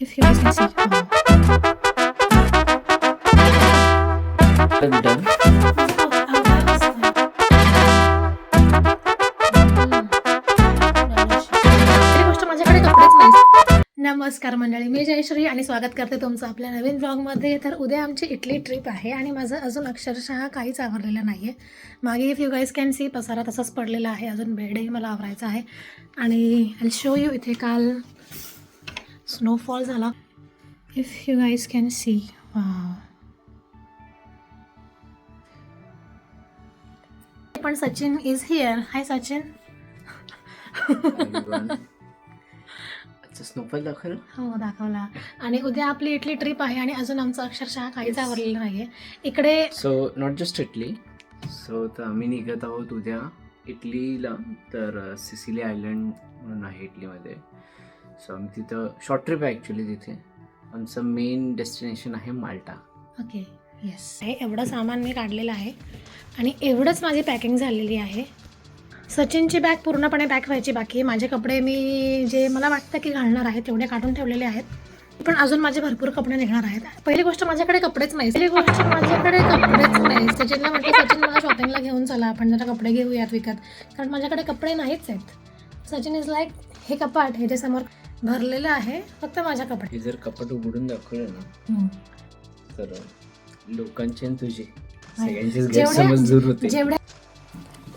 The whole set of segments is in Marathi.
If he wasn't can see. wow. Done. नमस्कार मंडळी मी जयश्री आणि स्वागत करते तुमचं आपल्या नवीन ब्लॉगमध्ये तर उद्या आमची इटली ट्रिप आहे आणि माझं अजून अक्षरशः काहीच आवरलेलं नाही आहे मागे if you guys can see पसारा तसाच पडलेला आहे अजून बेडही मला आवरायचा आहे आणि आय शो यू इथे काल स्नोफॉल झाला. If you guys can see पण Sachin is here hi Sachin. Snowfall दाखव हो दाखवला. आणि उद्या आपली इटली ट्रिप आहे आणि अजून आमचं अक्षरशः काहीच आवरलेलं नाहीये. इकडे so not just Italy. So तर आम्ही निघत आहोत उद्या इटलीला. तर सिसिली आयलंड म्हणून आहे इटलीमध्ये. सो आम्ही तिथं शॉर्ट ट्रिप आहे ॲक्च्युली तिथे. आमचं मेन डेस्टिनेशन आहे माल्टा. ओके येस हे एवढं सामान मी काढलेलं आहे. आणि एवढंच माझी पॅकिंग झालेली आहे. सचिनची बॅग पूर्णपणे पॅक व्हायची बाकी माझे कपडे मी जे मला वाटतं की घालणार आहे तेवढे काढून ठेवलेले आहेत. पण अजून माझे भरपूर कपडे निघणार आहेत. पहिली गोष्ट माझ्याकडे कपडेच नाही. पहिली गोष्ट माझ्याकडे कपडेच नाही. सचिनला म्हटलं सचिन मला शॉपिंगला घेऊन चला. आपण जरा कपडे घेऊयात विकत. कारण माझ्याकडे कपडे नाहीच आहेत. सचिन इज लाईक हे कपाट हे जे समोर भरलेलं आहे फक्त माझ्या कपडे हे जर कपाट उघडून दाखवलं ना हम्म. तर लोकांचे आणि तुझे सगळ्यांचेच जेवढ्या- गैरसमज दूर होते. जेवढ्या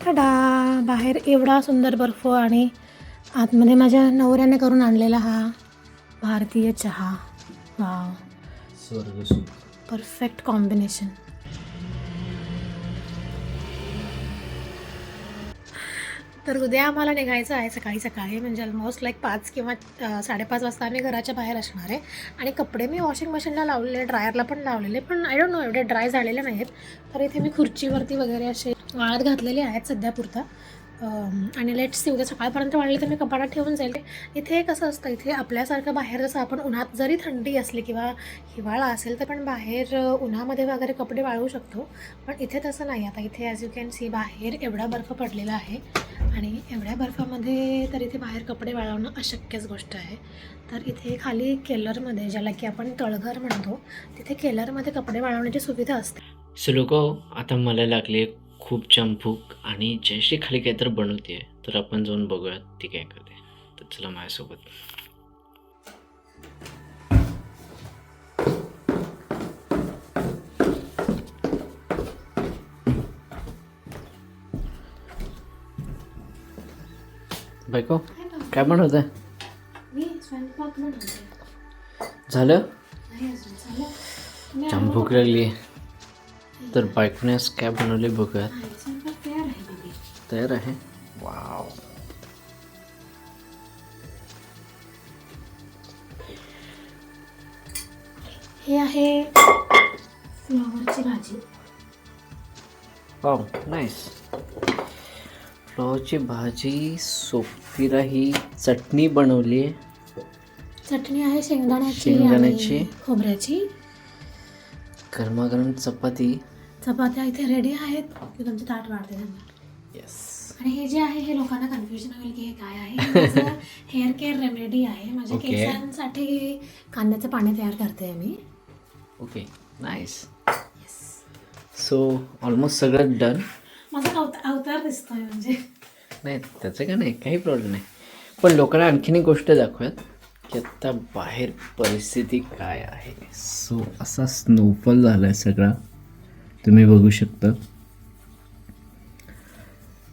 टाडा बाहेर एवढा सुंदर बर्फ आणि आतमध्ये माझ्या नवऱ्याने करून आणलेला हा भारतीय चहा. वाव स्वर्ग सुख परफेक्ट कॉम्बिनेशन तर उद्या आम्हाला निघायचं आहे सकाळी सकाळी. म्हणजे ऑलमोस्ट लाईक पाच किंवा साडेपाच वाजता आम्ही घराच्या बाहेर असणार आहे. आणि कपडे मी वॉशिंग मशीनला लावलेले ड्रायरला पण लावलेले पण आय डोंट नो एवढे ड्राय झालेले नाहीत तर इथे मी खुर्चीवरती वगैरे असे वाळत घातलेले आहेत सध्या पुरता. आणि लेट्स सी उद्या सकाळपर्यंत वाढले तर मी कपाटात ठेवून जाईल. इथे कसं असतं इथे आपल्यासारखं बाहेर जसं आपण उन्हात जरी थंडी असली किंवा हिवाळा असेल तर पण बाहेर उन्हामध्ये वगैरे कपडे वाळवू शकतो. पण इथे तसं नाही. आता इथे ॲज यू कॅन सी बाहेर एवढा बर्फ पडलेला आहे. आणि एवढ्या बर्फामध्ये तर इथे बाहेर कपडे वाळवणं अशक्यच गोष्ट आहे. तर इथे खाली केलरमध्ये ज्याला की आपण तळघर म्हणतो तिथे केलरमध्ये कपडे वाळवण्याची सुविधा असते. सुलोको आता मला लागले खूप चंपूक आणि जयश्री खाली काहीतरी बनवते तर आपण जाऊन बघूयात ती काय करते. तर चला माझ्यासोबत. बायको काय बनवत आहे मी स्वयंपाक झालं? नाही अजून झालं. चंपूक लागली तर बायकोने आज काय बनवले बाबी तयार आहे? वाव. हे आहे फ्लॉवरची भाजी. Wow nice. फ्लॉवरची भाजी सोफीला ही चटणी बनवली आहे. चटणी आहे शेंगदाण्याची शेंगदाण्याची. आणि खोबऱ्याची. गरमागरम चपाती. चपात्या इथे रेडी आहेत. की तुमचे ताट वाढते त्यांना. येस आणि हे जे आहे हे लोकांना कन्फ्युजन होईल की हे काय आहे. हे हेअर केअर रेमेडी आहे. माझ्या Okay. केसांसाठी कांद्याचं पाणी तयार करते मी. ओके नाईस सो ऑलमोस्ट सगळं डन माझा अवत- अवतार दिसतोय म्हणजे. नाही त्याचं काय नाही काही प्रॉब्लेम नाही. पण लोकांना आणखीन एक गोष्ट दाखवूयात की आत्ता बाहेर परिस्थिती काय आहे. सो असा स्नोफॉल झाला आहे सगळा. तुम्ही बघू शकता.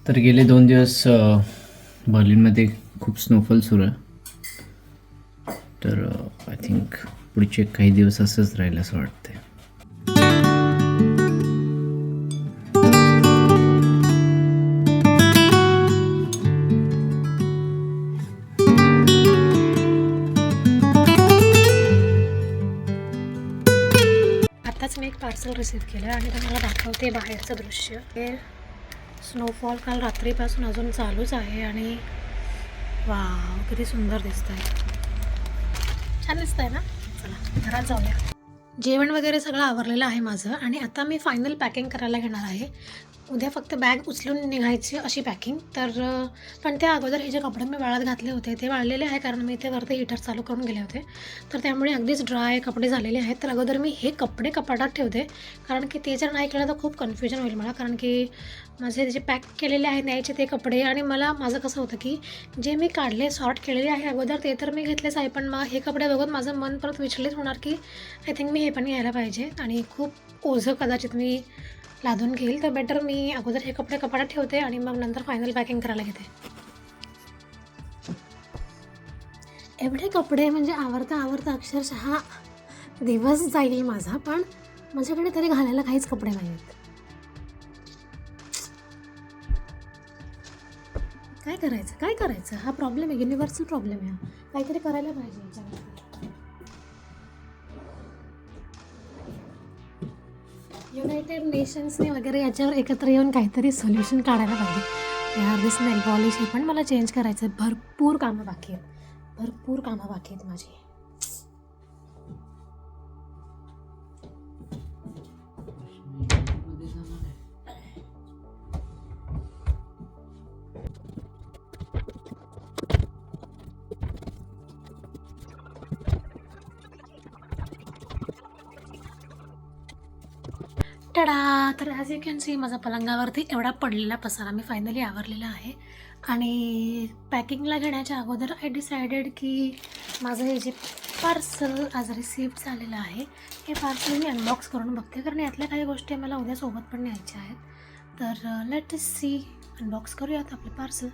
तर गेले दोन दिवस बर्लिनमध्ये खूप स्नोफॉल सुरू आहे. तर आय थिंक पुढचे काही दिवस असंच राहील असं वाटतंय. मी एक पार्सल रिसीव केलं आणि तुम्हाला दाखवते बाहेरचं दृश्य. हे स्नोफॉल काल रात्रीपासून अजून चालूच आहे आणि वाव किती सुंदर दिसत आहे छान दिसत आहे ना? चला घरात जाऊया. जेवण वगैरे सगळं आवरलेलं आहे माझं आणि आता मी फायनल पॅकिंग करायला घेणार आहे. उद्या फक्त बॅग उचलून निघायची अशी पॅकिंग तर पण त्या अगोदर हे जे कपडे मी वाळत घातले होते ते वाळलेले आहे कारण मी ते वरती हीटर चालू करून गेले होते. तर त्यामुळे अगदीच ड्राय कपडे झालेले आहेत. तर अगोदर मी हे कपडे कपाटात ठेवते. कारण की ते जर नाही केलं तर खूप कन्फ्युजन होईल मला. कारण की माझे जे पॅक केलेले आहे न्यायचे ते कपडे आणि मला माझं कसं होतं की जे मी काढले सॉर्ट केलेले आहे अगोदर ते तर मी घेतलेच आहे पण मग हे कपडे बघून माझं मन परत विचलित होणार की आय थिंक मी हे पण घ्यायला पाहिजे आणि खूप ओझं कदाचित मी लादून घेईल. तर बेटर मी अगोदर हे कपडे कपाटात ठेवते आणि मग नंतर फायनल पॅकिंग करायला घेते. एवढे कपडे म्हणजे आवडता आवडता अक्षरशः दिवस जाईल माझा पण माझ्याकडे तरी घालायला काहीच कपडे नाही आहेत काय करायचं? काय करायचं? हा प्रॉब्लेम आहे युनिव्हर्सल प्रॉब्लेम आहे हा. काहीतरी करायला पाहिजे याच्यावर युनायटेड नेशन्सने वगैरे याच्यावर एकत्र येऊन काहीतरी सोल्युशन काढायला पाहिजे. यार दिस नेल पॉलिश हे पण मला चेंज करायचं आहे भरपूर कामं बाकी आहेत. भरपूर कामं बाकी आहेत माझी. टडा तर ॲज यू कॅन सी माझा पलंगावरती एवढा पडलेला पसारा मी फायनली आवरलेला आहे. आणि पॅकिंगला घेण्याच्या अगोदर आय डिसायडेड की माझं हे जे पार्सल आज रिसिव्ह झालेलं आहे हे पार्सल मी अनबॉक्स करून बघते. कारण यातल्या काही गोष्टी मला उद्या सोबत पण न्यायच्या आहेत. तर लेट सी अनबॉक्स करूयात आपले पार्सल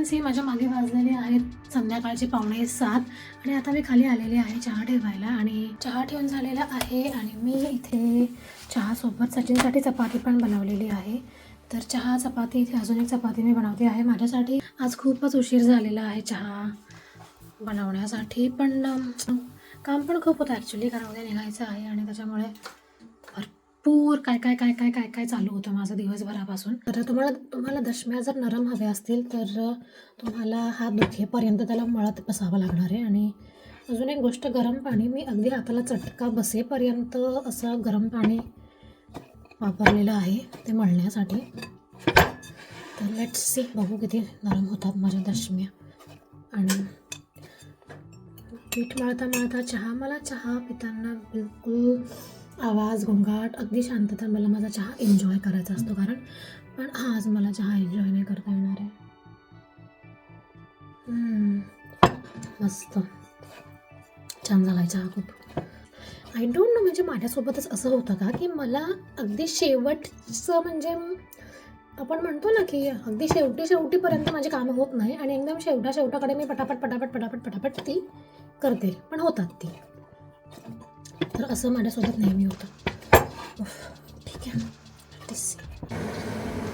कॅन सी माझ्या मागे वाजलेले आहेत संध्याकाळचे पावणे सात. आणि आता मी खाली आलेले आहे चहा ठेवायला. आणि चहा ठेवून झालेला आहे. आणि मी इथे चहासोबत सचिनसाठी चपाती पण बनवलेली आहे. तर चहा चपाती इथे अजून एक चपाती मी बनवते आहे माझ्यासाठी. आज खूपच उशीर झालेला आहे चहा बनवण्यासाठी. पण काम पण खूप होतं ॲक्च्युली कारण उद्या निघायचं आहे आणि त्याच्यामुळे भरपूर काय काय काय काय काय काय चालू होतं माझं दिवसभरापासून. तर तुम्हाला तुम्हाला दशम्या जर नरम हव्या असतील तर तुम्हाला हा दुखेपर्यंत त्याला मळत बसावं लागणार आहे. आणि अजून एक गोष्ट गरम पाणी मी अगदी हाताला चटका बसेपर्यंत असं गरम पाणी वापरलेलं आहे ते मळण्यासाठी. तर लेट्स सी बघू किती नरम होतात माझ्या दशम्या. आणि पीठ मळता मळता चहा मला चहा पिताना बिलकुल आवाज गोंगाट अगदी शांतता मला माझा चहा एन्जॉय करायचा असतो. कारण पण आज मला चहा एन्जॉय नाही करता येणार आहे. मस्त. छान झाला चहा खूप. आय डोंट नो म्हणजे माझ्यासोबतच असं होतं का की मला अगदी शेवटचं म्हणजे आपण म्हणतो ना की अगदी शेवटी शेवटीपर्यंत माझी कामं होत नाही आणि एकदम शेवटा शेवटाकडे मी पटापट पटापट पटापट पटापट ती करते. पण होतात ती. तर असं माझ्यासोबत नेहमी होतं उफ, ठीक आहे Let us see.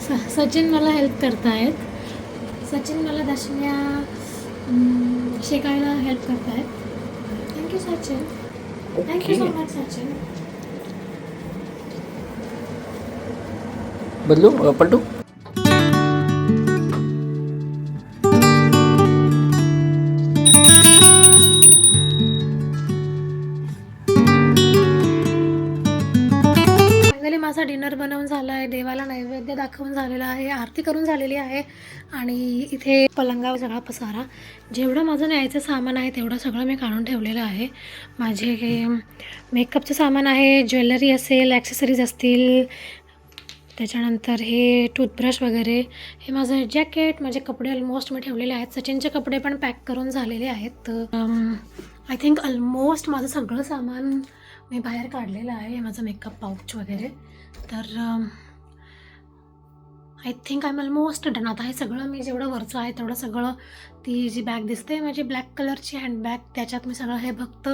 स- सचिन मला हेल्प करतायत सचिन मला दशम्या शेकायला हेल्प करतायत thank you Sachin. Thank you so much Sachin. बदलू पलटू? आहे देवाला नैवेद्य दाखवून झालेला आहे आरती करून झालेली आहे आणि इथे पलंगावर सगळा पसारा. जेवढं माझं न्यायचं सामान आहे तेवढं सगळं मी काढून ठेवलेलं आहे. माझे मेकअपचं सामान आहे ज्वेलरी असेल ॲक्सेसरीज असतील त्याच्यानंतर हे टूथब्रश वगैरे हे माझं जॅकेट माझे कपडे ऑलमोस्ट मी ठेवलेले आहेत. सचिनचे कपडे पण पॅक करून झालेले आहेत. आय थिंक ऑलमोस्ट माझं सगळं सामान मी बाहेर काढलेलं आहे हे माझं मेकअप पाऊच वगैरे. तर I think I almost done आता हे सगळं मी जेवढं वरचं आहे तेवढं सगळं ती जी बॅग दिसते माझी ब्लॅक कलरची हँडबॅग त्याच्यात मी सगळं हे फक्त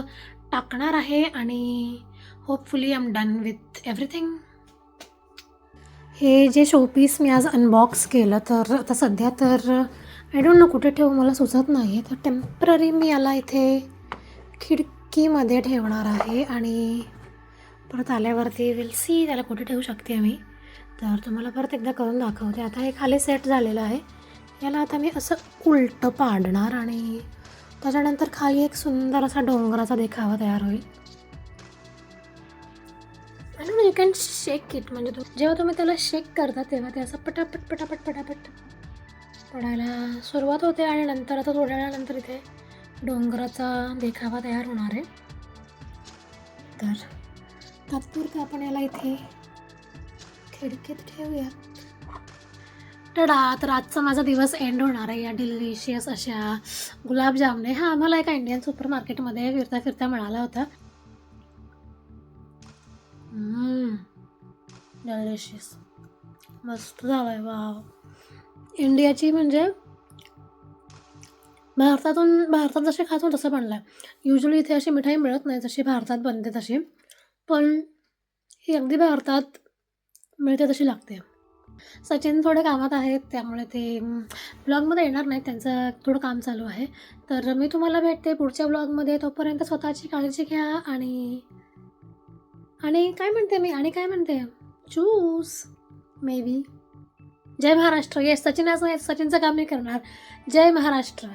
टाकणार आहे आणि hopefully I am done with everything हे जे शोपीस मी आज अनबॉक्स केलं तर आता सध्या तर आय डोंट नो कुठे ठेवू मला सुचत नाही तर टेंपररी मी याला इथे खिडकीमध्ये ठेवणार आहे आणि परत आल्यावरती विल सी त्याला कुठे ठेवू शकते मी तर तुम्हाला परत एकदा करून दाखवते. आता हे खाली सेट झालेलं आहे. याला आता मी असं उलटं पाडणार आणि त्याच्यानंतर खाली एक सुंदर असा डोंगराचा देखावा तयार होईल. आणि यू कॅन शेक इट म्हणजे तुम जेव्हा तुम्ही त्याला शेक करता तेव्हा ते असं पटापट पटापट पटापट पडायला सुरुवात होते आणि नंतर आता थोड्या वेळानंतर इथे डोंगराचा देखावा तयार होणार आहे. तर तात्पुरतं आपण याला इथे खिडकीत ठेवूया टडा तर आजचा माझा दिवस एंड होणार आहे. या डिलिशियस अशा गुलाबजामने. हा आम्हाला एका इंडियन सुपर मार्केटमध्ये फिरता फिरता मिळाला होता. डिलिशियस मस्त झालं आहे वाव इंडियाची म्हणजे भारतातून भारतात जसे खातो तसं बनलं आहे युजली इथे अशी मिठाई मिळत नाही जशी भारतात बनते तशी. पण ही अगदी भारतात मिळते तशी लागते. सचिन थोडे कामात आहेत त्यामुळे ते ब्लॉगमध्ये येणार नाहीत त्यांचं थोडं काम चालू आहे. तर मी तुम्हाला भेटते पुढच्या ब्लॉगमध्ये. तोपर्यंत स्वतःची काळजी घ्या आणि आणि काय म्हणते मी? आणि काय म्हणते? चूस मे बी जय महाराष्ट्र. येस सचिन आज नाही सचिनचं काम मी करणार. जय महाराष्ट्र.